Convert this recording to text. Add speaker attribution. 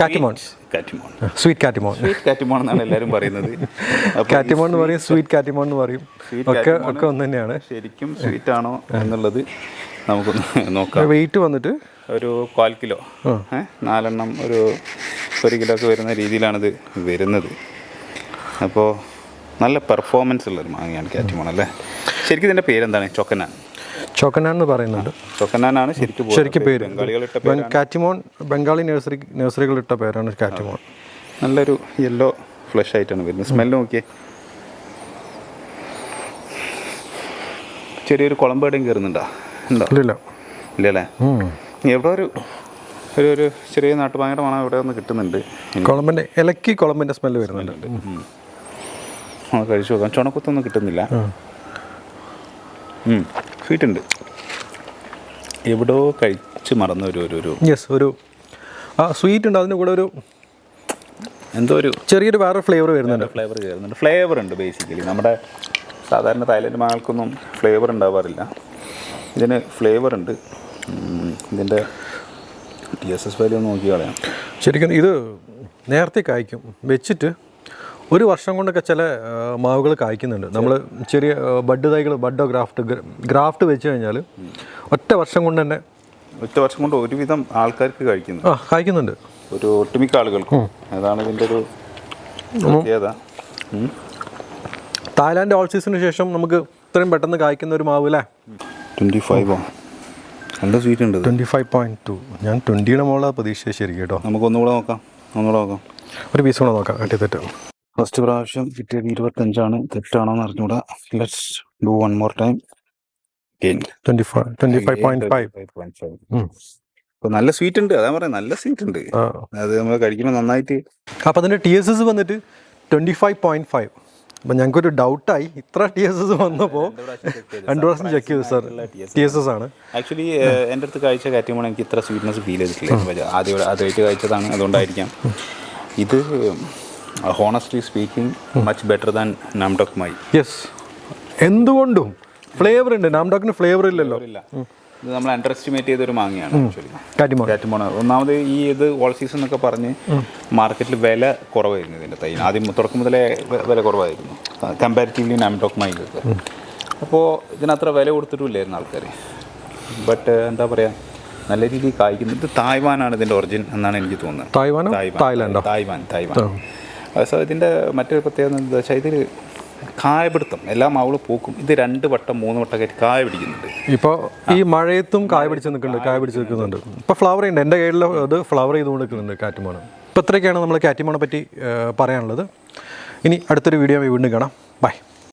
Speaker 1: കാറ്റിമോൺ
Speaker 2: കാറ്റിമോൺ
Speaker 1: sweet കാറ്റിമോൺ
Speaker 2: sweet കാറ്റിമോൺ എന്നാണ് എല്ലാവരും പറയുന്നത്.
Speaker 1: കാറ്റിമോൺ എന്ന് പറയും സ്വീറ്റ് കാറ്റിമോൺ എന്ന് പറയും. ഒക്കെ ഒക്കെ ഒന്ന് തന്നെയാണ്
Speaker 2: ശരിക്കും സ്വീറ്റ് ആണോ എന്നുള്ളത് നമുക്കൊന്ന് നോക്കാം.
Speaker 1: വെയിറ്റ് വന്നിട്ട്?
Speaker 2: ഒരു കാൽ കിലോ. നാലെണ്ണം ഒരു ഒരു കിലോ ഒക്കെ വരുന്ന രീതിയിലാണിത് വരുന്നത്. അപ്പോൾ നല്ല പെർഫോമൻസ് ഉള്ളൊരു മാങ്ങയാണ് കാറ്റിമോൺ അല്ലേ? ശരിക്കും ഇതിന്റെ പേരെന്താണ്? ചൊക്കനാൻ
Speaker 1: ചോക്കനാൻ എന്ന് പറയുന്നുണ്ട്.
Speaker 2: ചോക്കനാനാണ് ശരിക്കും
Speaker 1: ശരിക്കും പേര്. കാറ്റിമോൺ ബംഗാളി നഴ്സറി നഴ്സറികളിട്ട പേരാണ് കാറ്റിമോൺ.
Speaker 2: നല്ലൊരു യെല്ലോ ഫ്ലഷ് ആയിട്ടാണ് വരുന്നത്. സ്മെല്ല് നോക്കിയേ. ചെറിയൊരു കുളമ്പേടയും കയറുന്നുണ്ടോ ഇല്ല
Speaker 1: ഇല്ലില്ല.
Speaker 2: എവിടെ ഒരു ഒരു ഒരു ചെറിയ നാട്ടുപാങ്ങയുടെ മണം ഇവിടെ ഒന്ന് കിട്ടുന്നുണ്ട്. കുളമ്പിന്റെ
Speaker 1: കുളമ്പിന്റെ ഇലക്കി കുളമ്പിന്റെ സ്മെല്ല് വരുന്നുണ്ട്.
Speaker 2: കഴിച്ചു നോക്കാം. ചുണക്കുത്തൊന്നും കിട്ടുന്നില്ല. സ്വീറ്റ് ഉണ്ട് എവിടോ കഴിച്ച് മറന്ന ഒരു ഒരു
Speaker 1: യെസ് ഒരു ആ സ്വീറ്റ് ഉണ്ട്. അതിന്റെ കൂടെ ഒരു
Speaker 2: എന്തോ ഒരു
Speaker 1: ചെറിയൊരു വേറെ ഫ്ലേവർ വരുന്നുണ്ട്.
Speaker 2: ഫ്ലേവർ കയറുന്നുണ്ട് ഫ്ലേവർ ഉണ്ട് ബേസിക്കലി നമ്മുടെ സാധാരണ തായ്ലൻഡ് മാങ്ങകൾക്കൊന്നും ഫ്ലേവർ ഉണ്ടാവാറില്ല. ഇതിന് ഫ്ലേവർ ഉണ്ട്. ഇതിന്റെ ടി എസ് എസ് വാല്യൂ ഒന്ന് നോക്കി കളയാം.
Speaker 1: ശരിക്കും ഇത് നേരത്തെ കായ്ക്കും. വെച്ചിട്ട് ഒരു വർഷം കൊണ്ടൊക്കെ ചില മാവുകൾ കായ്ക്കുന്നുണ്ട്. നമ്മൾ ചെറിയ ബഡ് തൈകൾ ബഡോ ഗ്രാഫ്റ്റ് ഗ്രാഫ്റ്റ് വെച്ച് കഴിഞ്ഞാൽ ഒറ്റ വർഷം കൊണ്ട് തന്നെ
Speaker 2: ഒറ്റ വർഷം കൊണ്ട് ഒരുവിധം ആൾക്കാർക്ക് കഴിക്കുന്നു
Speaker 1: ആ കായ്ക്കുന്നുണ്ട്.
Speaker 2: ഒരു ഒട്ടുമിക്ക ആളുകൾക്കും. അതാണ് ഇതിന്റെ ഒരു പ്രത്യേകത.
Speaker 1: തായ്ലാൻഡ് ഓൾ സീസണിന് ശേഷം നമുക്ക് ഇത്രയും പെട്ടെന്ന് കായ്ക്കുന്ന ഒരു മാവ് അല്ലേ?
Speaker 2: ട്വന്റി ഫൈവ് നല്ല സ്വീറ്റ് ഉണ്ട്.
Speaker 1: ട്വന്റി ഫൈവ് പോയിന്റ് ടു ഞാൻ ട്വന്റിയുടെ മുകളിലാണ് പ്രതീക്ഷിച്ചത് ശരി കേട്ടോ.
Speaker 2: നമുക്കൊന്നുകൂടെ നോക്കാം. ഒന്നുകൂടെ നോക്കാം.
Speaker 1: ഒരു പീസ് കൂടെ നോക്കാം. കട്ടി തെറ്റ്.
Speaker 2: ഫസ്റ്റ് പ്രാവശ്യം കിട്ടിയത് ഇരുപത്തഞ്ചാണ്. തെറ്റാണോ എന്ന് അറിഞ്ഞൂടാ let's do one more time നല്ല സ്വീറ്റ് ഉണ്ട്. അതാ പറയാ നല്ല സ്വീറ്റ് ഉണ്ട്. അത് നമ്മൾ കഴിക്കുമ്പോൾ നന്നായിട്ട്
Speaker 1: അപ്പോൾ അതിന്റെ ടി എസ് എസ് വന്നിട്ട് ട്വന്റി ഫൈവ് പോയിന്റ് ഫൈവ് അപ്പം ഞങ്ങൾക്കൊരു ഡൗട്ടായി ഇത്ര ടി എസ് എസ് വന്നപ്പോൾ രണ്ടു പ്രാവശ്യം ചെക്ക് ചെയ്തു. സാർ ടി എസ് എസ് ആണ്.
Speaker 2: ആക്ച്വലി എന്റെ അടുത്ത് കഴിച്ച കാറ്റുമ്പോൾ എനിക്ക് ഇത്ര സ്വീറ്റ്നെസ് ഫീൽ ചെയ്തിട്ടില്ല. ആദ്യം ആദ്യമായിട്ട് കഴിച്ചതാണ്. അതുകൊണ്ടായിരിക്കാം. ഇത് honestly speaking much better than Nam Dok Mai
Speaker 1: yes എന്തുകൊണ്ടും ഫ്ലേവർ ഉണ്ട്. നാംഡോക്കിന് ഫ്ലേവർ ഇല്ലല്ലോ.
Speaker 2: ഇല്ല. ഇത് നമ്മൾ അണ്ടർ എസ്റ്റിമേറ്റ് ചെയ്തൊരു മാങ്ങയാണ് ആക്ച്വലി കാറ്റുമോണ ഒന്നാമത് ഈ ഇത് ഓൾ സീസൺ എന്നൊക്കെ പറഞ്ഞ് മാർക്കറ്റിൽ വില കുറവായിരുന്നു ഇതിന്റെ തൈ. ആദ്യം തുടക്കം മുതലേ വില കുറവായിരുന്നു. കമ്പാരിറ്റീവ്ലി നാംഡോക് മൈക്കൊക്കെ അപ്പോൾ ഇതിനത്ര വില കൊടുത്തിട്ടില്ലായിരുന്നു ആൾക്കാർ ബട്ട് എന്താ പറയുക നല്ല രീതിയിൽ കായ്ക്കുന്നത് തായ്വാനാണ് ഇതിന്റെ ഒറിജിൻ എന്നാണ് എനിക്ക് തോന്നുന്നത്. തായ്വാൻ.
Speaker 1: തായ്ലാൻഡോ?
Speaker 2: Taiwan Taiwan. സോ ഇതിന്റെ മറ്റൊരു പ്രത്യേകത എന്താ വെച്ചാൽ ഇതിൽ കായപിടുത്തം എല്ലാ മാവുകളും പൂക്കും. ഇത് രണ്ട് വട്ടം മൂന്ന് വട്ടമൊക്കെ കായ പിടിക്കുന്നുണ്ട്.
Speaker 1: ഇപ്പോൾ ഈ മഴയത്തും കായ പിടിച്ച് നിൽക്കുന്നുണ്ട് കായ പിടിച്ച് നിൽക്കുന്നുണ്ട്. ഇപ്പോൾ ഫ്ലവർ ഉണ്ട് എന്റെ കയ്യിൽ അത് ഫ്ലവർ ചെയ്തുകൊണ്ട് നിൽക്കുന്നുണ്ട് കാറ്റുമോണ്. ഇപ്പോൾ ഇത്രയൊക്കെയാണ് നമ്മൾ കാറ്റുമോണെ പറ്റി പറയാനുള്ളത്. ഇനി അടുത്തൊരു വീഡിയോ വീണ്ടും കാണാം. ബൈ